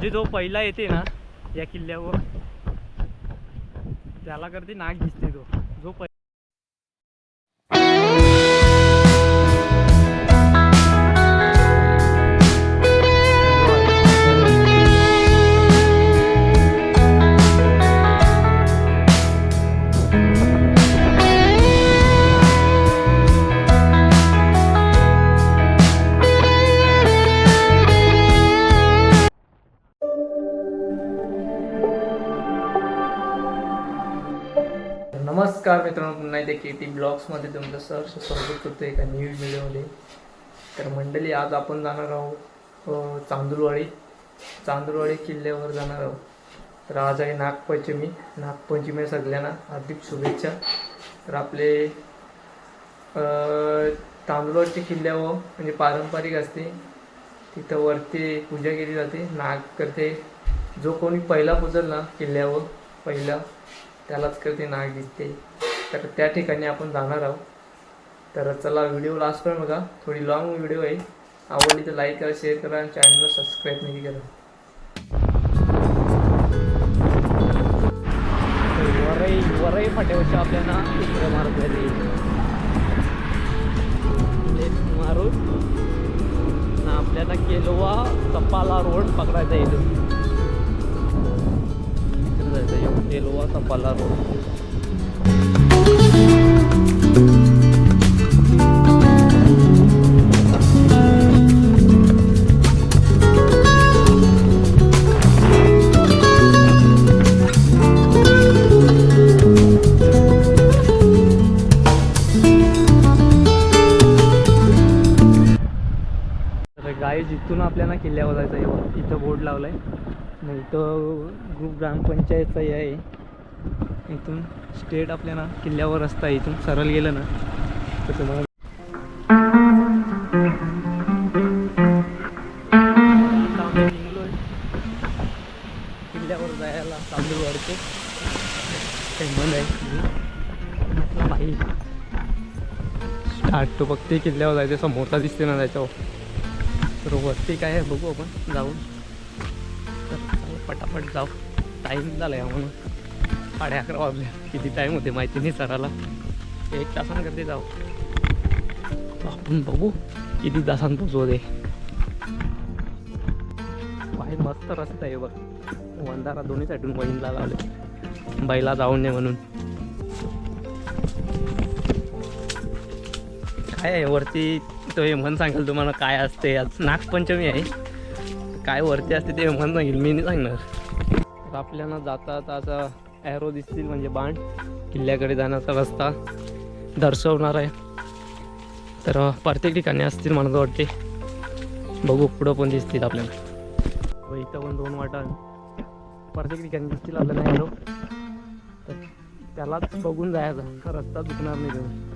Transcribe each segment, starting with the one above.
म्हणजे जो पहिला येते ना या किल्ल्यावर त्याला करते नाक दिसते तो. पुन्हा एकदा के टी ब्लॉग्समध्ये तुमचं सहर्ष स्वागत करतो एका न्यू व्हिडिओमध्ये तर मंडळी आज आपण जाणार आहोत अ, चांदूरवाडी चांदूरवाडी किल्ल्यावर जाणार आहोत. तर आज आहे नागपंचमी. नागपंचमी सगळ्यांना हार्दिक शुभेच्छा. तर आपले अ, किल्ल्यावर हो, म्हणजे पारंपरिक असते. तिथं वरती पूजा केली जाते. नाग करते. जो कोणी पहिला पुजल ना किल्ल्यावर पहिला त्यालाच करते नाग दिसते तर त्या ठिकाणी आपण जाणार आहोत. तर चला व्हिडिओ लास्ट पण बघा. थोडी लॉंग व्हिडिओ आहे. आवडली तर लाईक करा शेअर करा आणि चॅनलला सबस्क्राईब नाही करा. वरई वरई फाट्यावरच्या आपल्याला इकडे मारत मारून. ना आपल्याला केलोवा चपाला रोड पकडायचा येतो इकडे जायचं आहे. केलवा रोड. इथून आपल्याला किल्ल्यावर जायचं आहे. इथं बोर्ड लावलाय. नाही इथं ग्रुप ग्रामपंचायतचा हे आहे. इथून स्टेट आपल्याला किल्ल्यावर रस्ता आहे. इथून सरळ गेलं ना तर तुम्हाला किल्ल्यावर जायला तांदूळ वाढते आहे. म्हटलं स्टार्ट. तो बघते किल्ल्यावर जायचं समोरचा दिसते ना त्याच्यावर. तर वरती काय आहे बघू आपण जाऊन तर पटापट जाऊ. टाईम झाला आहे म्हणून साडे अकरा वाजल्या किती टाईम होते माहिती नाही सराला. एक तासान करते जाऊ आपण बघू किती तासान पोचवते. बाहेर मस्त रस्ता आहे बघ. वंधारा दोन्ही साईडून वहीनला लावले. बैला जाऊन नये म्हणून. काय आहे वरती? तो हे म्हण सांगेल तुम्हाला काय असते. आज नागपंचमी आहे. काय वरती असते ते म्हण सांगेल मी नाही सांगणार. तर आपल्याला जाता जाता असा ॲरो दिसतील म्हणजे बाण. किल्ल्याकडे जाण्याचा रस्ता दर्शवणार आहे. तर प्रत्येक ठिकाणी असतील मला वाटते. बघू पुढं पण दिसतील आपल्याला. व इथं पण दोन वाटा प्रत्येक ठिकाणी दिसतील आपल्याला ॲरो तर त्यालाच बघून जायचा. रस्ता दुखणार नाही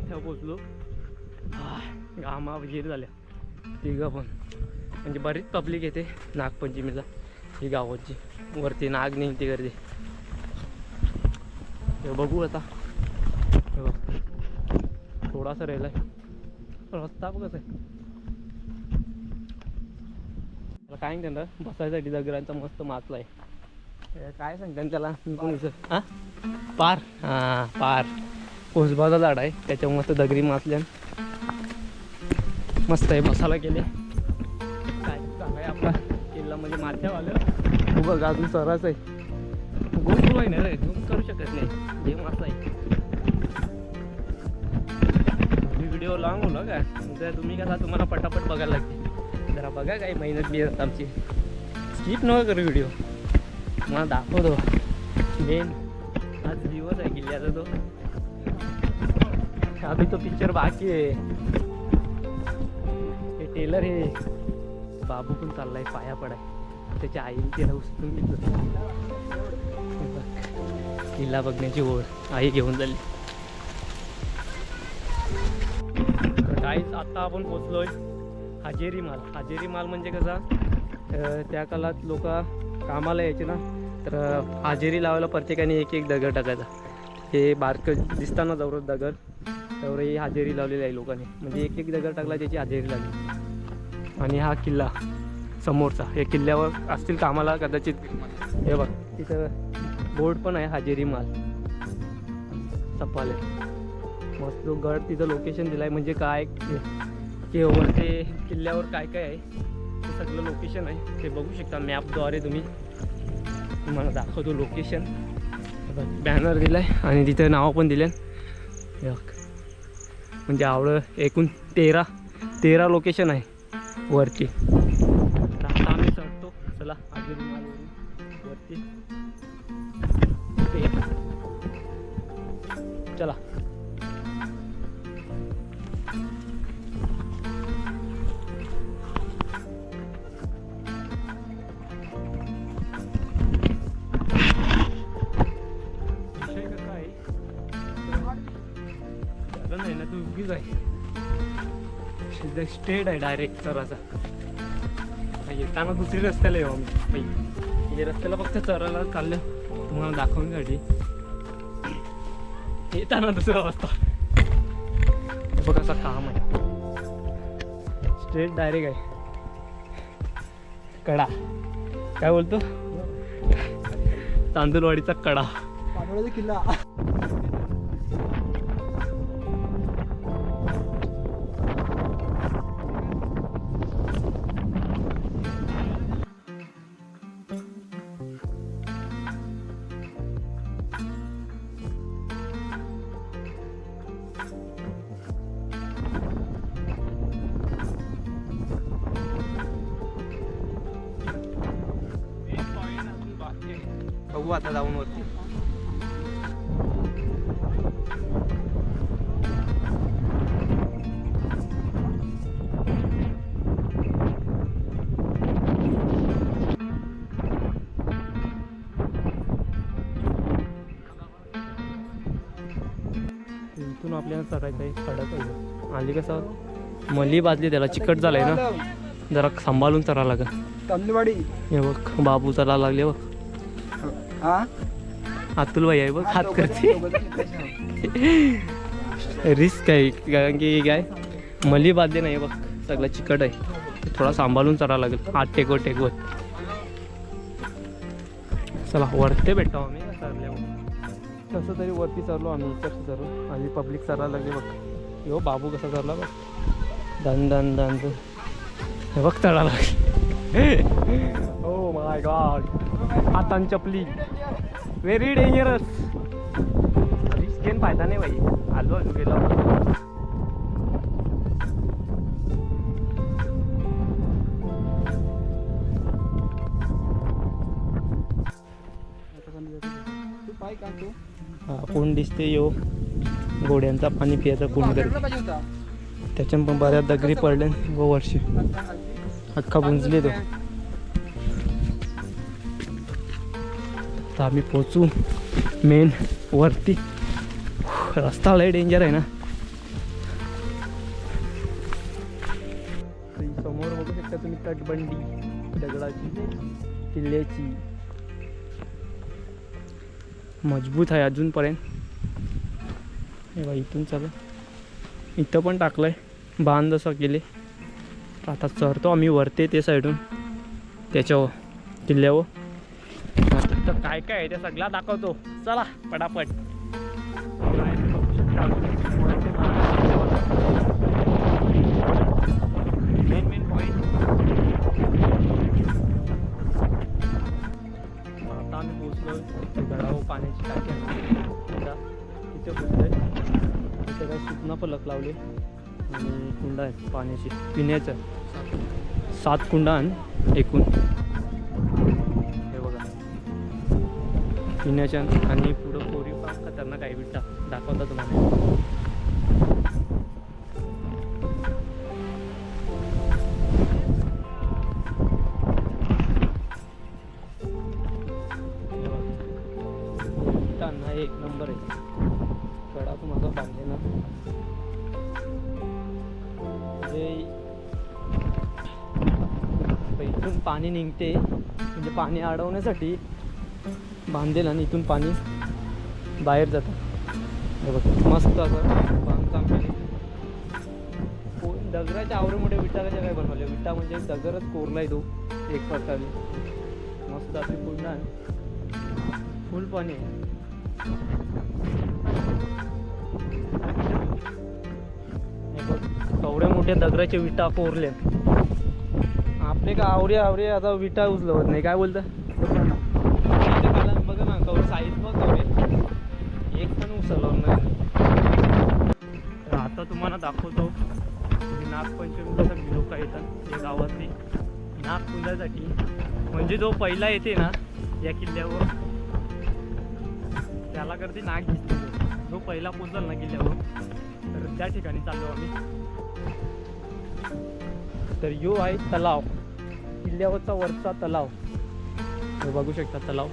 माथ्यावर पोचलो घामा वगैरे झाल्या. तिघं पण. म्हणजे बरीच पब्लिक येते नागपंचमीला. ही गावाची. वरती नाग निघते गर्दी. ते बघू आता. थोडासा राहिला आहे रस्ता बघ आहे. काय त्यांना. बसायसाठी दगडांचा मस्त माचला आहे. काय सांगतात त्याला? मी पण विसर हां पार. हां पार. कोसबाचा झाड आहे. त्याच्यामुळे मस्त दगडी माचल्यान मस्त आहे मसाला केले. काय चांगला आहे आपला? किल्ला म्हणजे माथ्यावालं तू बघ अजून सरस आहे. गोल आहे ना रे? झूम करू शकत नाही. गेम असा आहे. व्हिडिओ लॉंग होलं का? तर तुम्ही कसा तुम्हाला पटापट बघायला लागते. जरा बघा काही मेहनत बिहनत आमची. स्किप नका करू व्हिडिओ मला दाखवतो. मेन आज दिवस आहे किल्ल्याचा तो. अभी तो पिक्चर बाकी आहे हे टेलर हे। बाबू पण चाललाय पाया पडाय त्याच्या आईने त्याला उचलून घेतलं किल्ला बघण्याची ओढ आई घेऊन झाली. काहीच आता आपण पोचलोय हाजेरी माल हाजेरी माल म्हणजे कसा? त्या काळात लोक कामाला यायचे ना तर हाजेरी लावायला प्रत्येकाने एक एक दगड टाकायचा. हे बारकं दिसताना जवळ दगड. त्यावर ही हाजेरी लावलेली आहे लोकांनी. म्हणजे एक एक दगड टाकला त्याची हाजेरी लागली आणि हा किल्ला समोरचा या किल्ल्यावर असतील कामाला कदाचित. हे बघ तिथं बोर्ड पण आहे हाजेरी माल. सपाले मस्त तो गड तिथं लोकेशन दिलं आहे म्हणजे काय की वर ते किल्ल्यावर काय काय आहे ते सगळं लोकेशन आहे. ते बघू शकता मॅपद्वारे तुम्ही. तुम्हाला दाखवतो लोकेशन बॅनर दिला आहे आणि तिथं नावं पण दिले म्हणजे आवळं एकूण तेरा तेरा लोकेशन आहे वरती स्टेट आहे डायरेक्ट चराचा येताना दुसरी रस्त्याला येऊ आम्ही हे रस्त्याला फक्त चराला चाललं तुम्हाला दाखवण्यासाठी येताना दुसरा रस्ता हे बघ असा काम आहे स्ट्रेट डायरेक्ट आहे कडा काय बोलतो तांदूळवाडीचा कडा पानवड्याचा किल्ला आहे खडक आहे. आली कसं मली बाजली त्याला चिकट झालंय ना. जरा सांभाळून चढा लागेल हे बघ बाबू चढा लागले बघ. अतुल भाई आहे बघ हात करते. रिस्क आहे कारण की काय मली बाध्य नाही बघ. सगळं चिकट आहे. थोडा सांभाळून चढा लागेल. हात टेकवत टेकवत. चला वरते भेटतो आम्ही. कसं तरी वरती चाललो आम्ही कसं चढलो आणि पब्लिक चढायला लागले बघ. यो बाबू कसा चालला बघ. दन दन दन हे बघ चढा लागले ओ माय गॉड हातान चपली. व्हेरी डेंजरस रिस्क घेऊन फायदा नाही भाई. आलो आलो गेलो. कोण दिसते यो? घोड्यांचा पाणी पियाचा कोण पाहिजे करते पण बऱ्याच दगडी पडले व वर्षी. अख्खा गुंजले तो. आता आम्ही पोचू मेन वरती. रस्ता लय डेंजर आहे ना. समोर बघू शकता तुम्ही तटबंडी दगडाची किल्ल्याची. मजबूत आहे अजूनपर्यंत. हे बा इथून चला. इथं पण टाकलंय. बांध जसं केले. आता चढतो आम्ही वरते ते साईडून. त्याच्यावर किल्ल्यावर. आता तिथं काय काय आहे ते सगळा दाखवतो. चला पटापट. कुंड आहेत पाण्याची. पिण्याचं. सात कुंड आहे एकूण. हे बघा. पिण्याच्या आणि पुढं कोरी फार खतरनाक आहे विटा दाखवता तुम्हाला. पाणी निघते. म्हणजे पाणी अडवण्यासाठी बांधेल आणि इथून पाणी बाहेर जातं. हे बघ मस्त असं बांधकाम केले. दगडाच्या आवरेमुळे विटा काय बनवले विटा म्हणजे दगरच कोरलाय तो एक प्रकारे. मस्त आपली पूर्ण आहे फुल पाणी आहे. हे मोठ्या दगडाच्या विटा कोरल्या आपले का आवरे आवरे आता विटा उचलवत नाही. काय बोलतं? बघा ना कवडे साईज बघ एक पण उचलवत नाही. तर आता तुम्हाला दाखवतो. की नागपंचमीला सगळी लोक येतात या गावातली. नागकुंडासाठी म्हणजे जो पहिला येते ना या किल्ल्यावर त्याला करते नाग दिसतो. जो पहिला पोचल ना किल्ल्यावर तर त्या ठिकाणी चाललो आम्ही. तर यो आहे तलाव. किल्ल्यावरचा वरचा तलाव. हे बघू शकता तलाव.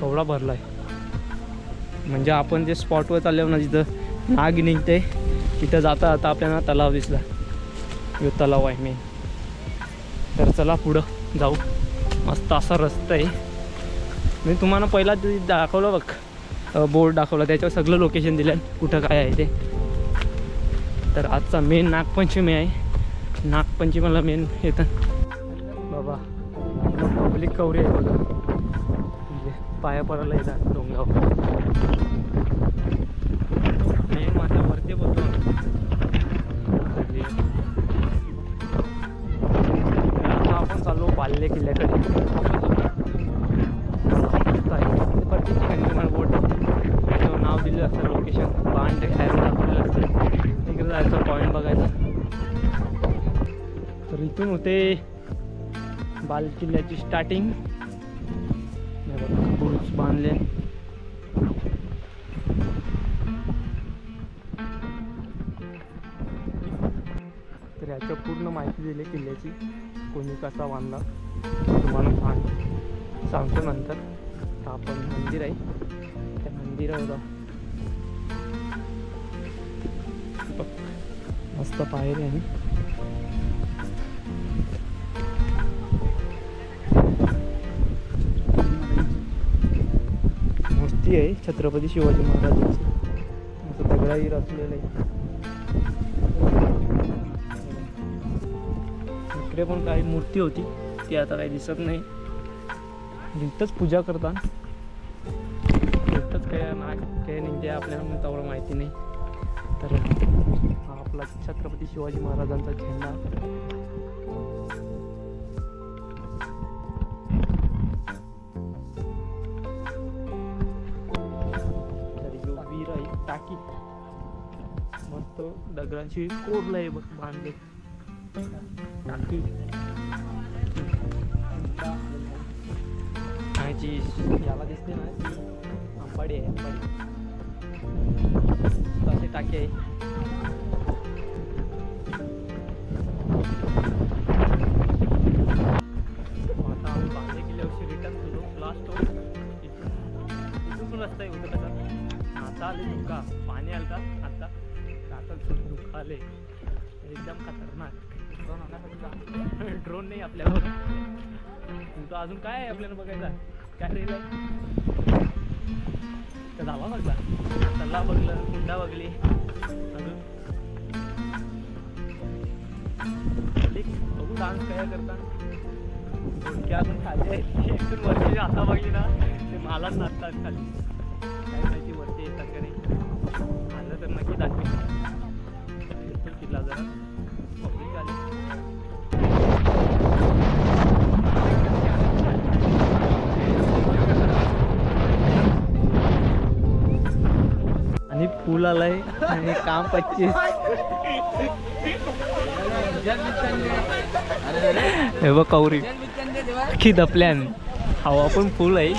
केवढा भरला आहे म्हणजे आपण जे स्पॉटवर चाललो ना जिथं नाग निघते तिथं जाता जाता आपल्याला तलाव दिसला. यो तलाव आहे मेन तर चला पुढं जाऊ. मस्त असा रस्ता आहे. मी तुम्हाला पहिला दाखवलं बघ. बोर्ड दाखवला. त्याच्यावर सगळं लोकेशन दिलं कुठं काय आहे ते. तर आजचा मेन नागपंचमी आहे. नागपंचमीला मेन येतं. पब्लिक कवरी आहे बघा. म्हणजे पाया पडायला येतात डोंगावर मेन माझ्या वरती बोलतो आता आपण चाललो पाल्ले किल्ल्याकडे. प्रत्येक ठिकाणी तुम्हाला बोट त्याच्यावर नाव दिलेलं असतं लोकेशन बांड खायला दाखवलेलं असतं. इकडे जायचं पॉईंट बघायचा. तर इथून होते बाल किल्ल्याची स्टार्टिंग बुरुज बांधले. तर याच्या पूर्ण माहिती दिली किल्ल्याची. कोणी कसा बांधला तुम्हाला सांग सांगतो नंतर. आपण मंदिर आहे. त्या मंदिरावर बघ, मस्त पायरी आहे. मूर्ती आहे छत्रपती शिवाजी महाराजांची. असं दगडाही रचलेलं आहे. इकडे पण काही मूर्ती होती ती आता काही दिसत नाही. इथंच पूजा करतात इथंच काय ना काय नाही ते आपल्याला पण तेवढं माहिती नाही. तर आपला छत्रपती शिवाजी महाराजांचा झेंडा. टाकी मस्त दगडांची कोरलं आहे बघ बांधले टाकी. आणि जी याला दिसते ना ती आंबाडी आहे आंबाडी असे टाकी आहे. आले. एकदम खतरनाक. ड्रोन ड्रोन नाही आपल्यावर. तुमचं अजून काय आहे आपल्याला बघायचा? काय रेल आहे तर धावा बघला सल्ला बघलं कुंडा बघली. अजून? बघू डान्स काय करता. अजून खाली आहे. इथून आता बघली ना ते मालाच नाचतात खाली. आणि पूल आलाय आणि काम पच्चीस. हे बघ कौरी. की दपल्यान. हवा पण फुल आहे.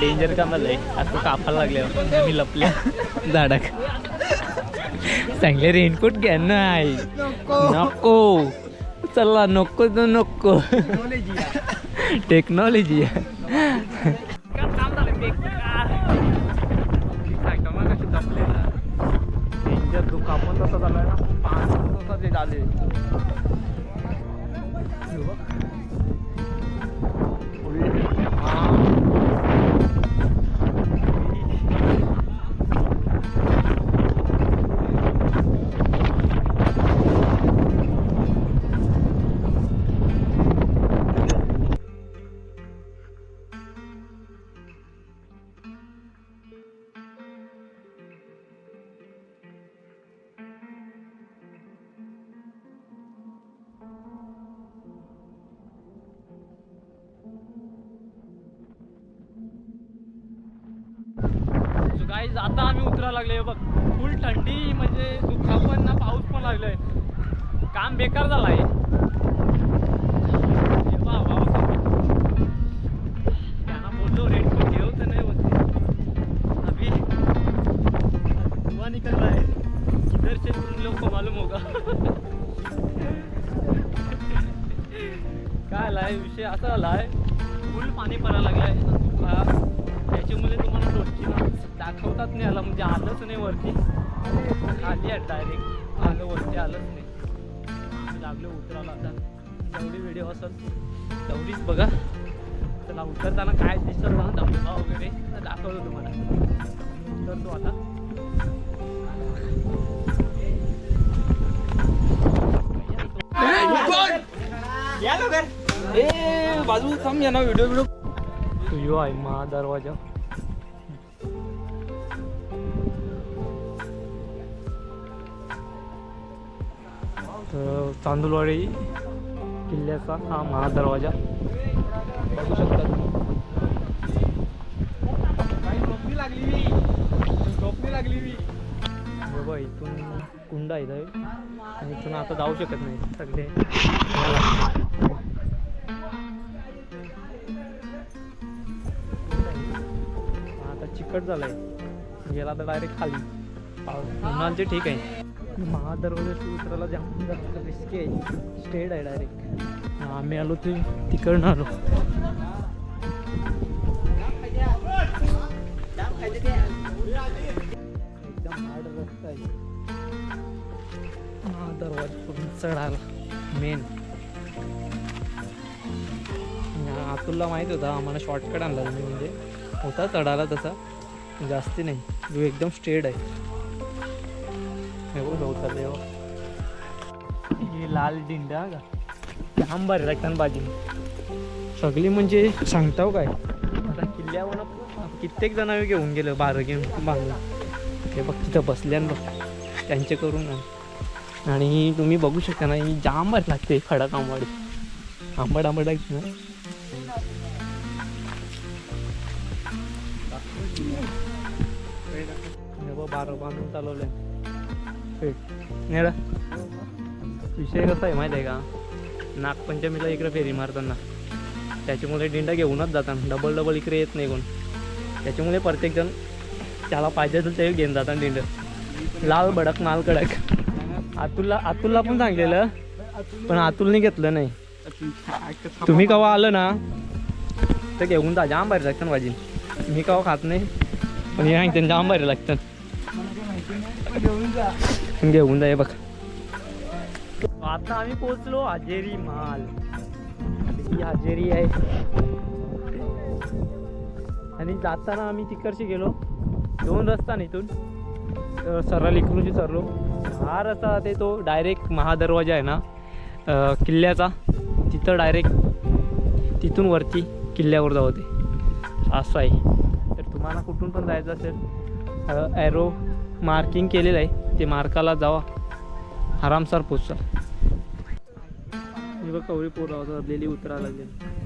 डेंजर कामाला आहे. असं कापायला लागल्या मी लपल्या. झाडाक चांगले रेनकोट घ्या नाही नको. चला नको तर नको. टेक्नॉलॉजी पाऊस काम बेकार झालं आहे उतरताना काय दिसतं ना धबधबा वगैरे. तर दाखवतो तुम्हाला. उतरतो आता. बाजू थांब या ना व्हिडिओ व्हिडिओ तो यो आहे मा दरवाजा. तर चांदूलवाडी किल्ल्याचा हा महादरवाजा. बघू शकता काही टोपली लागली मी. टोपली लागली मी. बघा इथून कुंड आहे. आणि इथून आता जाऊ शकत नाही सगळे. आता चिकट झालाय. गेला तर डायरेक्ट खाली. उन्हाळचे ठीक आहे. महादरवाजा उतरायला जाम जास्त रिस्की आहे. स्टेड आहे डायरेक्ट आम्ही आलो ते तिकडनं आलो. एकदम हार्ड आहे चढायला मेन अतुलला माहीत होता आम्हाला शॉर्टकट आणला तुम्ही म्हणजे. होता चढायला तसा जास्ती नाही. जो एकदम स्ट्रेट आहे. हे बघ हो. हे. लाल दिंडा का जाम भारी लागतात बाजी. सगळी म्हणजे सांगताव काय? आता किल्ल्यावर कित्येक जण घेऊन गेलं बारं घेऊन बांधला ते बघ तिथं बसल्यान बघ त्यांचे करून ना आणि तुम्ही बघू शकता ना ही जाम भारी लागते खडक आंबड आंबट आंबट लागते ना. बारा बारं बांधून चालवलंय. विषय कसा आहे माहिती आहे का? नागपंचमीला इकडे फेरी मारताना. त्याच्यामुळे दिंडा घेऊनच जातात डबल डबल इकडे येत नाही कोण. त्याच्यामुळे प्रत्येकजण त्याला पाहिजे तर ते घेऊन जातात दिंड. लाल भडक माल कडक. अतुलला अतुलला पण सांगलेलं पण अतुलने घेतलं नाही. तुम्ही केव्हा आलं ना तर घेऊन जा. जाम भारी लागतात भाजी. मी केव्हा खात नाही पण हे सांगते जाम भारी लागतात. घेऊन जा हे बघ. आता आम्ही पोहोचलो हजेरी माल. ही हजेरी आहे. आणि जाताना आम्ही तिकडशी गेलो. दोन रस्ता इथून. सरळ इकडूनशी सरलो. हा रस्ता ते तो डायरेक्ट महादरवाजा आहे ना? किल्ल्याचा. तिथं डायरेक्ट तिथून वरती किल्ल्यावर जाऊ ते असं आहे. तर तुम्हाला कुठून पण जायचं असेल ॲरो मार्किंग केलेलं आहे. ते मार्काला जावा. आरामसार पोचचा हे बघ कवळी पोर लावतात आपल्याला उतरावं लागेल